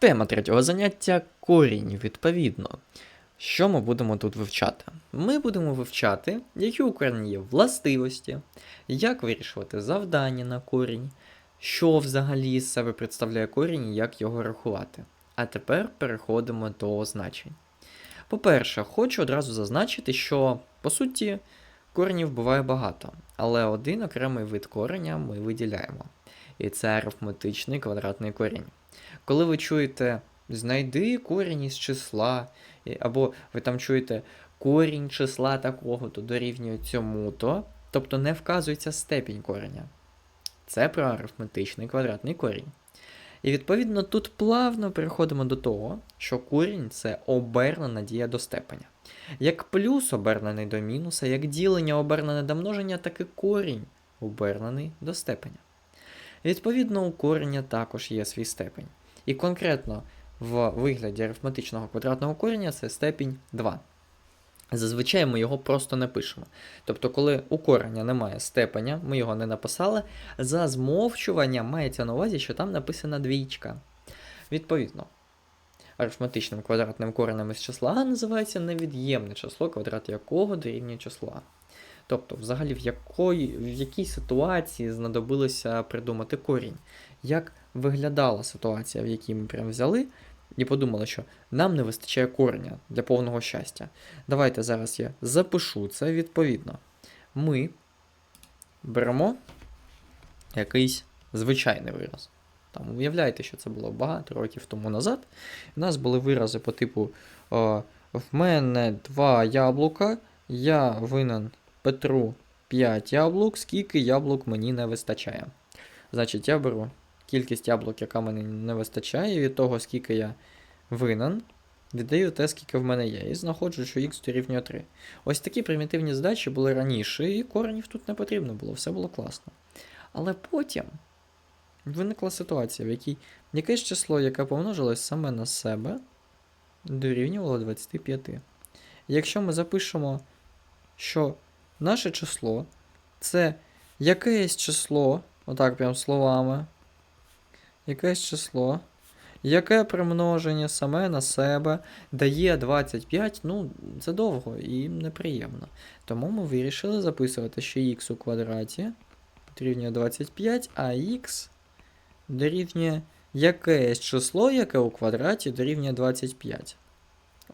Тема третього заняття корінь, відповідно. Що ми будемо тут вивчати? Ми будемо вивчати, які у корені є властивості, як вирішувати завдання на корінь, що взагалі з себе представляє корінь і як його рахувати. А тепер переходимо до означень. По-перше, хочу одразу зазначити, що по суті коренів буває багато, але один окремий вид кореня ми виділяємо. І це арифметичний квадратний корінь. Коли ви чуєте знайди корінь із числа, або ви там чуєте корінь числа такого, то дорівнює цьому-то, тобто не вказується степінь кореня. Це про арифметичний квадратний корінь. І відповідно тут плавно переходимо до того, що корінь це обернена дія до степеня. Як плюс обернений до мінуса, як ділення обернене до множення, так і корінь обернений до степеня. Відповідно, у кореня також є свій степень. І конкретно в вигляді арифметичного квадратного кореня це степінь 2. Зазвичай ми його просто не пишемо. Тобто, коли у кореня немає степеня, ми його не написали, за змовчуванням мається на увазі, що там написана двічка. Відповідно, арифметичним квадратним коренем із числа А називається невід'ємне число, квадрат якого дорівнює числу А. Тобто, взагалі, в, якої, в якій ситуації знадобилося придумати корінь? Як виглядала ситуація, в якій ми прям взяли і подумали, що нам не вистачає кореня для повного щастя. Давайте зараз я запишу це відповідно. Ми беремо якийсь звичайний вираз. Там, уявляєте, що це було багато років тому назад. У нас були вирази по типу: о, в мене два яблука, я винен Петру 5 яблук, скільки яблук мені не вистачає. Значить, я беру кількість яблук, яка мені не вистачає, від того, скільки я винен, віддаю те, скільки в мене є, і знаходжу, що х дорівнює 3. Ось такі примітивні задачі були раніше, і коренів тут не потрібно було, все було класно. Але потім виникла ситуація, в якій якесь число, яке помножилось саме на себе, дорівнювало 25. Якщо ми запишемо, що наше число це якесь число, отак прям словами, якесь число, яке примноження саме на себе дає 25, ну, це довго і неприємно. Тому ми вирішили записувати, що х у квадраті дорівнює 25, а х дорівнює якесь число, яке у квадраті дорівнює 25.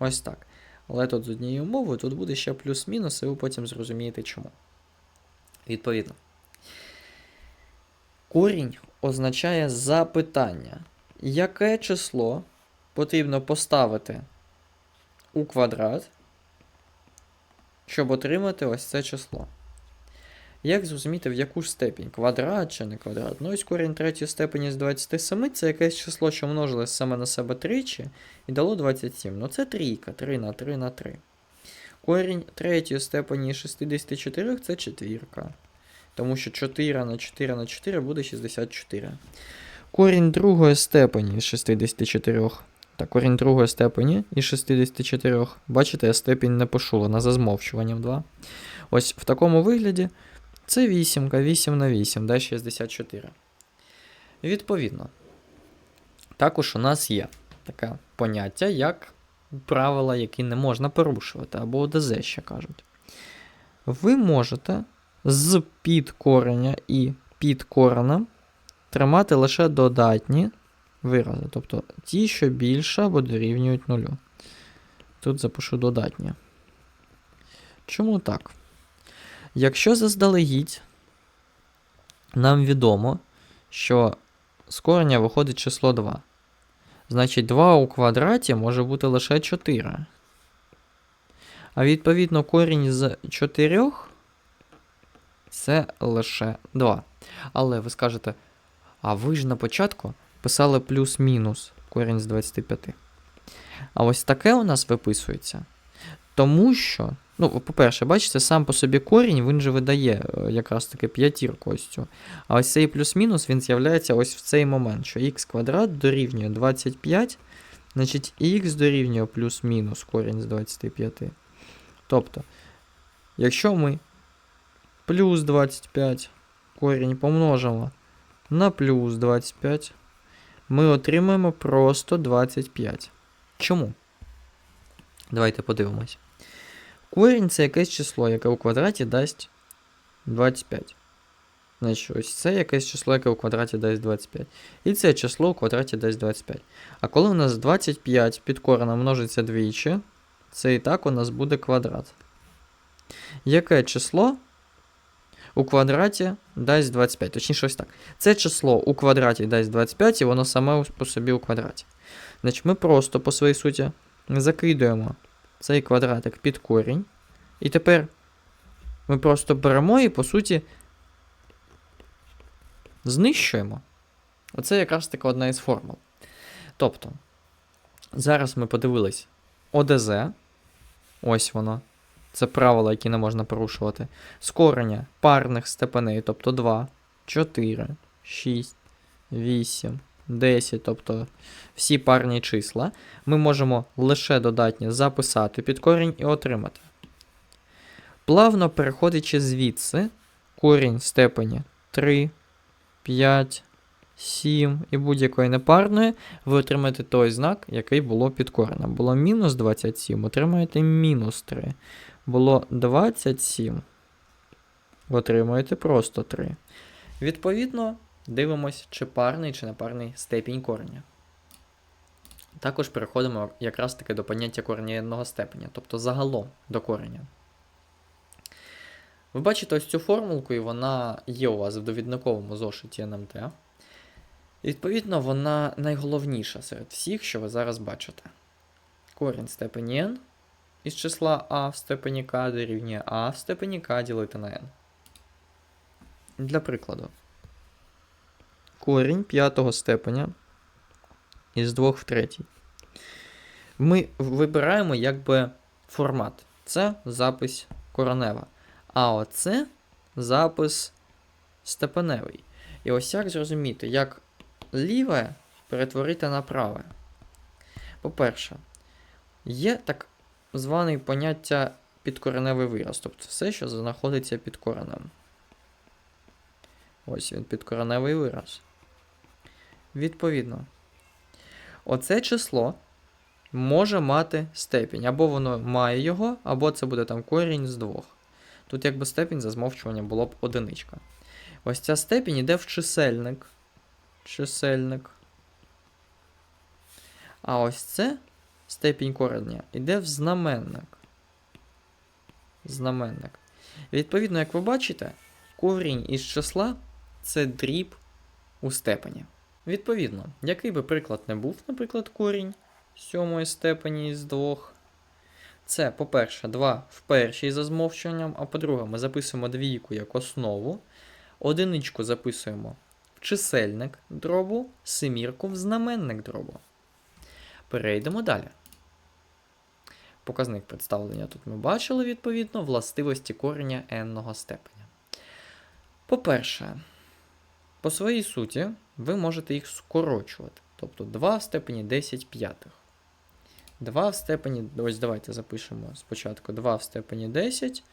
Ось так. Але тут з однією умовою, тут буде ще плюс-мінус, і ви потім зрозумієте чому. Відповідно. Корінь означає запитання. Яке число потрібно поставити у квадрат, щоб отримати ось це число? Як зрозуміти, в яку ж степінь? Квадрат чи не квадрат? Ну, ось корінь третьої степені з 27 це якесь число, що множилось саме на себе тричі і дало 27. Ну це трійка, 3 на 3 на 3. Корінь третьої степені із 64 це четвірка. Тому що 4 на 4 на 4 буде 64. Корінь другої степені із 64. Та корінь другої степені із 64. Бачите, я степінь не пишу, вона за змовчуванням 2. Ось в такому вигляді це вісімка, 8 на 8, да, 64. Відповідно, також у нас є таке поняття, як правила, які не можна порушувати, або ОДЗ ще кажуть. Ви можете з підкореня і підкорена тримати лише додатні вирази, тобто ті, що більше або дорівнюють нулю. Тут запишу додатні. Чому так? Якщо заздалегідь нам відомо, що з кореня виходить число 2, значить 2 у квадраті може бути лише 4. А відповідно корінь з 4 це лише 2. Але ви скажете, а ви ж на початку писали плюс-мінус корінь з 25. А ось таке у нас виписується. Тому що, ну, по-перше, бачите, сам по собі корінь він же видає е, якраз таки п'ятірку ось цю. А ось цей плюс-мінус він з'являється ось в цей момент, що х квадрат дорівнює 25, значить х дорівнює плюс-мінус корінь з 25. Тобто, якщо ми плюс 25 корінь помножимо на плюс 25, ми отримаємо просто 25. Чому? Давайте подивимось. Корінь це якесь число, яке у квадраті дасть 25. Значить, ось це якесь число, яке у квадраті дасть 25. І це число у квадраті дасть 25. А коли у нас 25 під коренем множиться двічі, це і так у нас буде квадрат. Яке число у квадраті дасть 25? Точніше, ось так. Це число у квадраті дасть 25, і воно саме по собі у квадраті. Значить, ми просто по своїй суті закидуємо цей квадратик під корінь. І тепер ми просто беремо і, по суті, знищуємо. Оце якраз таки одна із формул. Тобто, зараз ми подивились ОДЗ. Ось воно. Це правила, які не можна порушувати. З корення парних степеней, тобто 2, 4, 6, 8, 10, тобто всі парні числа, ми можемо лише додатнє записати під корінь і отримати. Плавно переходячи звідси, корінь степені 3, 5, 7 і будь-якої непарної, ви отримаєте той знак, який було під коренем. Було мінус 27, отримаєте мінус 3. Було 27. Отримуєте просто 3. Відповідно, дивимось, чи парний, чи непарний степінь кореня. Також переходимо якраз таки до поняття кореня одного степеня, тобто загалом до кореня. Ви бачите ось цю формулку, і вона є у вас в довідниковому зошиті НМТ. Відповідно, вона найголовніша серед всіх, що ви зараз бачите. Корінь степені n із числа а в степені k дорівнює а в степені k ділити на n. Для прикладу. Корінь п'ятого степеня із 2 в третій. Ми вибираємо якби формат. Це запис коронева. А оце запис степеневий. І ось як зрозуміти, як ліве перетворити на праве. По-перше, є так зване поняття підкореневий вираз, тобто все, що знаходиться під коренем. Ось він підкореневий вираз. Відповідно, оце число може мати степінь. Або воно має його, або це буде там корінь з двох. Тут якби степінь за змовчуванням було б одиничка. Ось ця степінь йде в чисельник. Чисельник. А ось це степінь корення йде в знаменник. Знаменник. Відповідно, як ви бачите, корінь із числа це дріб у степені. Відповідно, який би приклад не був, наприклад, корінь сьомої степені із двох. Це, по-перше, 2 в першій за змовчуванням, а по-друге, ми записуємо двійку як основу. Одиничку записуємо чисельник дробу, семірку в знаменник дробу. Перейдемо далі. Показник представлення тут ми бачили, відповідно, властивості кореня n степеня. По-перше, по своїй суті, ви можете їх скорочувати. Тобто 2 в степені 10 п'ятих. 2 в степені, ось давайте запишемо спочатку 2 в степені 10,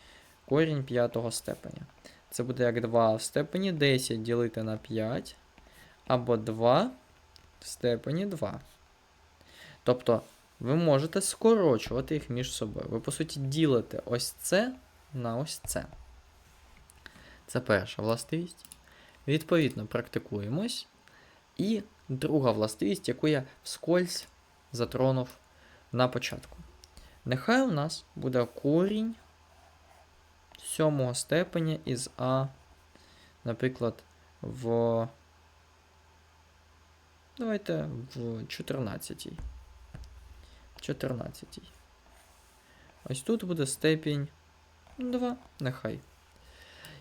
корінь 5 степеня. Це буде як 2 в степені 10 ділити на 5, або 2 в степені 2. Тобто, ви можете скорочувати їх між собою. Ви, по суті, ділите ось це на ось це. Це перша властивість. Відповідно, практикуємось. І друга властивість, яку я вскользь затронув на початку. Нехай у нас буде корінь сьомого степеня із А, наприклад, в. Давайте в 14. 14. Ось тут буде степінь 2, нехай.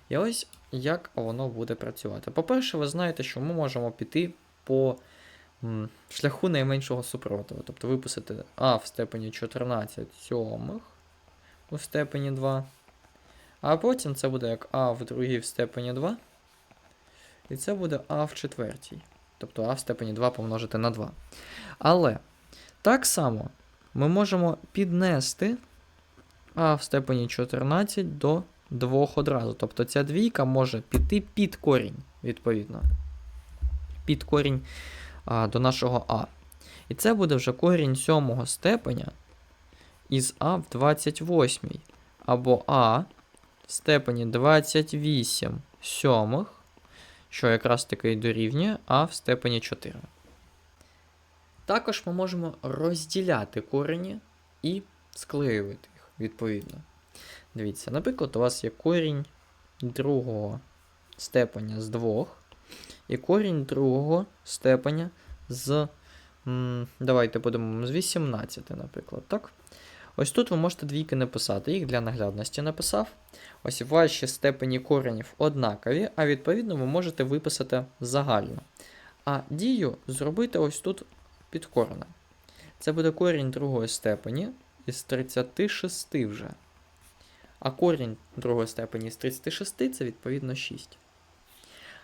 І ось як воно буде працювати. По-перше, ви знаєте, що ми можемо піти по шляху найменшого супротиву. Тобто виписати А в степені 14 сьомих у степені 2. А потім це буде як А в другій в степені 2. І це буде А в четвертій. Тобто А в степені 2 помножити на 2. Але так само ми можемо піднести А в степені 14 до 2 одразу. Тобто ця двійка може піти під корінь, відповідно. Під корінь а, до нашого а. І це буде вже корінь сьомого степеня із а в 28. Або а в степені 28 сьомих, що якраз таки й дорівнює а в степені 4. Також ми можемо розділяти корені і склеювати їх відповідно. Дивіться, наприклад, у вас є корінь другого степеня з 2 і корінь другого степеня з. Давайте подумаємо, з 18, наприклад, так? Ось тут ви можете двійки написати, їх для наглядності написав. Ось ваші степені коренів однакові, а відповідно ви можете виписати загально. А дію зробити ось тут під коренем. Це буде корінь другої степені із 36 вже. А корінь другої степені з 36 це відповідно 6.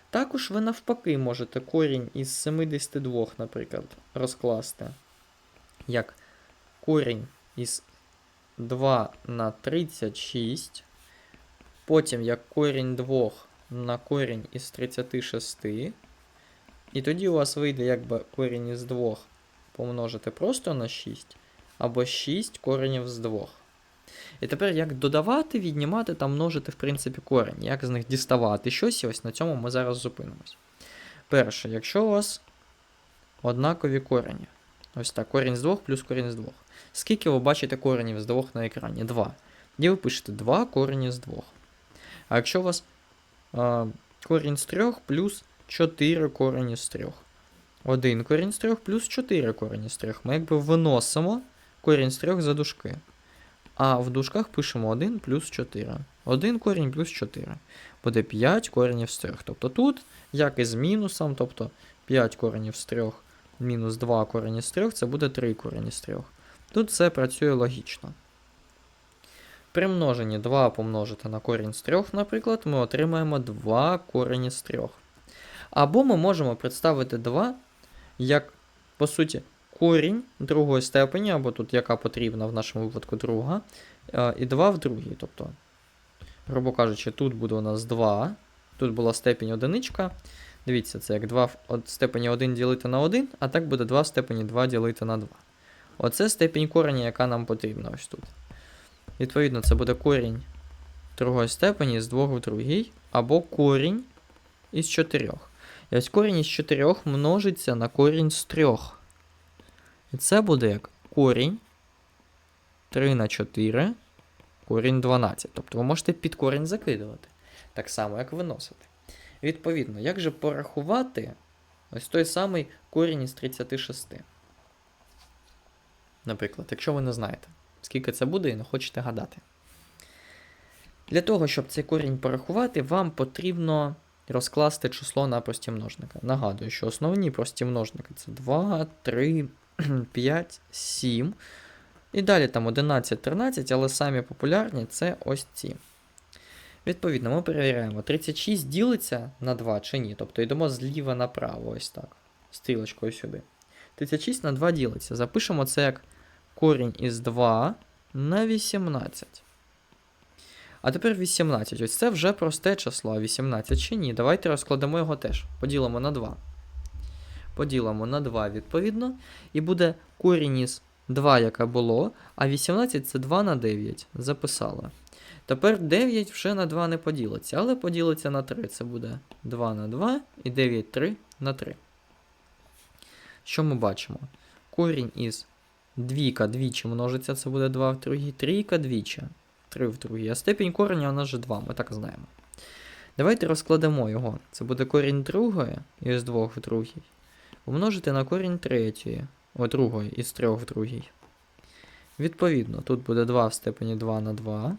Також ви навпаки можете корінь із 72, наприклад, розкласти як корінь із 2 на 36, потім як корінь 2 на корінь із 36, і тоді у вас вийде якби корінь із 2 помножити просто на 6, або 6 коренів з 2. І тепер як додавати, віднімати та множити, в принципі, корень, як з них діставати щось, і ось на цьому ми зараз зупинимось. Перше, якщо у вас однакові корені. Ось так, корінь з 2 плюс корінь з 2. Скільки ви бачите коренів з 2 на екрані? 2. І ви пишете 2 корені з 2. А якщо у вас а, корінь з 3 плюс 4 корені з 3. 1 корінь з 3 плюс 4 корені з 3. Ми якби виносимо корінь з 3 за дужки. А в дужках пишемо 1 плюс 4. 1 корінь плюс 4. Буде 5 коренів з 3. Тобто тут, як і з мінусом, тобто 5 коренів з 3 мінус 2 корені з 3, це буде 3 корені з 3. Тут все працює логічно. При множенні 2 помножити на корінь з 3, наприклад, ми отримаємо 2 корені з 3. Або ми можемо представити 2 як, по суті, корінь другої степені, або тут яка потрібна в нашому випадку друга, е, і 2 в другій. Тобто, грубо кажучи, тут буде у нас 2, тут була степінь одиничка. Дивіться, це як 2 в степені 1 ділити на 1, а так буде 2 в степені 2 ділити на 2. Оце степінь кореня, яка нам потрібна ось тут. Відповідно, це буде корінь другої степені з 2 в другій, або корінь із 4. І ось корінь із 4 множиться на корінь з 3. І це буде як корінь 3 на 4, корінь 12. Тобто ви можете під корінь закидувати. Так само, як виносити. Відповідно, як же порахувати ось той самий корінь із 36? Наприклад, якщо ви не знаєте, скільки це буде і не хочете гадати. Для того, щоб цей корінь порахувати, вам потрібно розкласти число на прості множники. Нагадую, що основні прості множники це 2, 3, 5, 7. І далі там 11, 13, але самі популярні це ось ці. Відповідно, ми перевіряємо, 36 ділиться на 2 чи ні. Тобто йдемо зліва направо, ось так. Стрілочкою сюди. 36 на 2 ділиться. Запишемо це як корінь із 2 на 18. А тепер 18. Ось це вже просте число, а 18 чи ні. Давайте розкладемо його теж. Поділимо на 2. Поділимо на 2 відповідно. І буде корінь із 2, яке було, а 18 це 2 на 9. Записали. Тепер 9 вже на 2 не поділиться, але поділиться на 3. Це буде 2 на 2 і 9 3 на 3. Що ми бачимо? Корінь із двійка двічі множиться, це буде 2 в другій, трійка двічі, 3 в другій. А степінь кореня у нас же 2, ми так знаємо. Давайте розкладемо його. Це буде корінь другої із 2 в другій. Умножити на корінь третьої, о другої із 3 в другій. Відповідно, тут буде 2 в степені 2 на 2.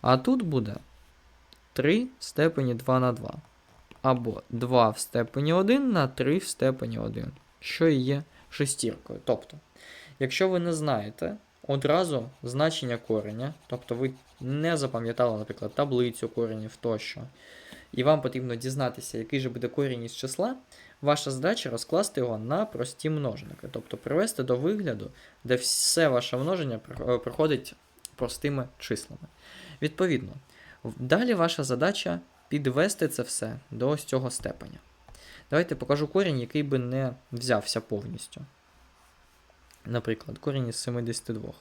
А тут буде 3 в степені 2 на 2. Або 2 в степені 1 на 3 в степені 1, що і є шестіркою. Тобто, якщо ви не знаєте одразу значення кореня, тобто ви не запам'ятали, наприклад, таблицю коренів тощо, і вам потрібно дізнатися, який же буде корінь із числа, ваша задача розкласти його на прості множники, тобто привести до вигляду, де все ваше множення проходить простими числами. Відповідно, далі ваша задача підвести це все до ось цього степеня. Давайте покажу корінь, який би не взявся повністю. Наприклад, корінь із 72.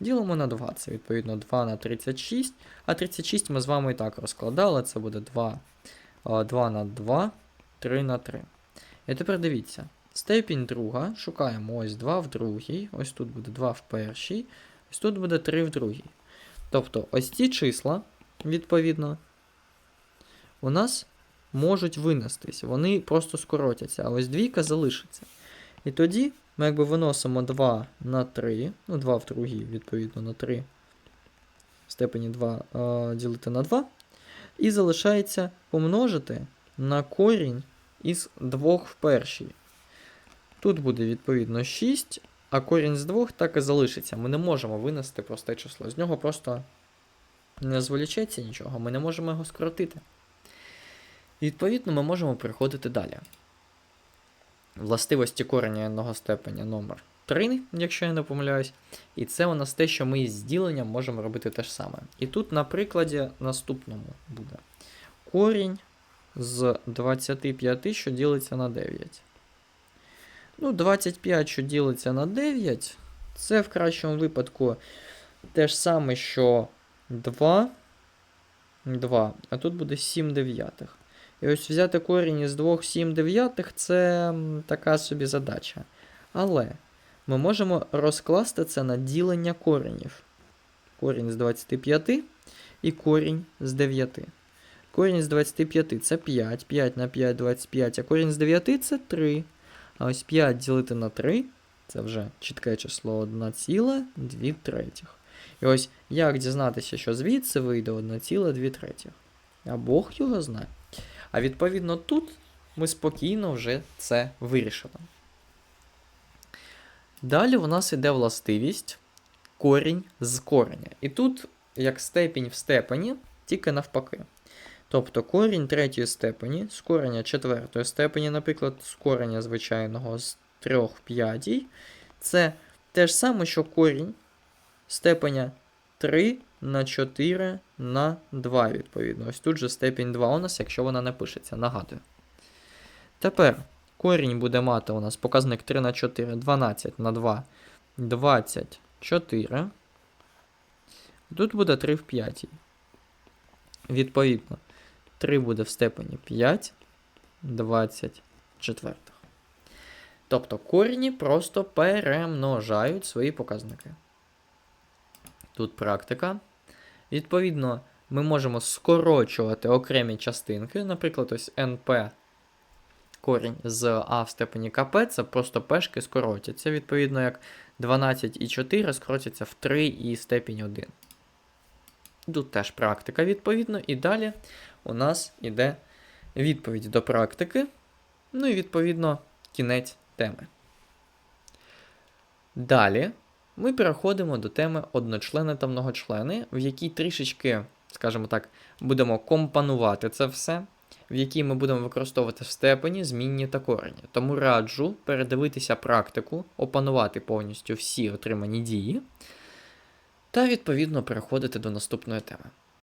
Ділимо на 2, це відповідно 2 на 36, а 36 ми з вами і так розкладали, це буде 2, 2 на 2, 3 на 3. І тепер дивіться, степінь друга, шукаємо ось 2 в другій, ось тут буде 2 в першій, ось тут буде 3 в другій. Тобто ось ці числа, відповідно, у нас можуть винестись, вони просто скоротяться, а ось двійка залишиться. І тоді ми якби виносимо 2 на 3, ну 2 в другій, відповідно, на 3 в степені 2 е, ділити на 2. І залишається помножити на корінь із 2 в першій. Тут буде відповідно 6, а корінь з 2 так і залишиться. Ми не можемо винести просте число. З нього просто не зволічеться нічого, ми не можемо його скоротити. І відповідно ми можемо переходити далі. Властивості кореня одного степеня номер 3, якщо я не помиляюсь. І це у нас те, що ми із діленням можемо робити те ж саме. І тут на прикладі наступному буде корінь з 25, що ділиться на 9. Ну, 25, що ділиться на 9, це в кращому випадку те ж саме, що 2. 2, а тут буде 7 дев'ятих. І ось взяти корінь із 2 7 дев'ятих це така собі задача. Але ми можемо розкласти це на ділення коренів. Корінь з 25 і корінь з 9. Корінь з 25 це 5, 5 на 5 25, а корінь з 9 це 3. А ось 5 ділити на 3 це вже чітке число 1,2 третіх. І ось як дізнатися, що звідси вийде 1,2 третіх? А Бог його знає. А відповідно тут ми спокійно вже це вирішили. Далі у нас йде властивість корінь з кореня. І тут, як степінь в степені, тільки навпаки. Тобто корінь третьої степені з кореня четвертої степені, наприклад, з кореня звичайного з 3 в п'ятій, це те ж саме, що корінь степеня 3 на 4 на 2, відповідно. Ось тут же степінь 2 у нас, якщо вона не пишеться, нагадую. Тепер корінь буде мати у нас показник 3 на 4, 12 на 2, 24. Тут буде 3 в 5. Відповідно, 3 буде в степені 5, 24. Тобто корені просто перемножають свої показники. Тут практика. Відповідно, ми можемо скорочувати окремі частинки. Наприклад, ось NP корінь з А в степені КП, це просто пешки скоротяться. Відповідно, як 12 і 4 скоротяться в 3 і степінь 1. Тут теж практика, відповідно, і далі у нас іде відповідь до практики. Ну і відповідно кінець теми. Далі ми переходимо до теми одночлени та многочлени, в якій трішечки, скажімо так, будемо компонувати це все, в якій ми будемо використовувати степені, змінні та корені. Тому раджу передивитися практику, опанувати повністю всі отримані дії, та відповідно переходити до наступної теми.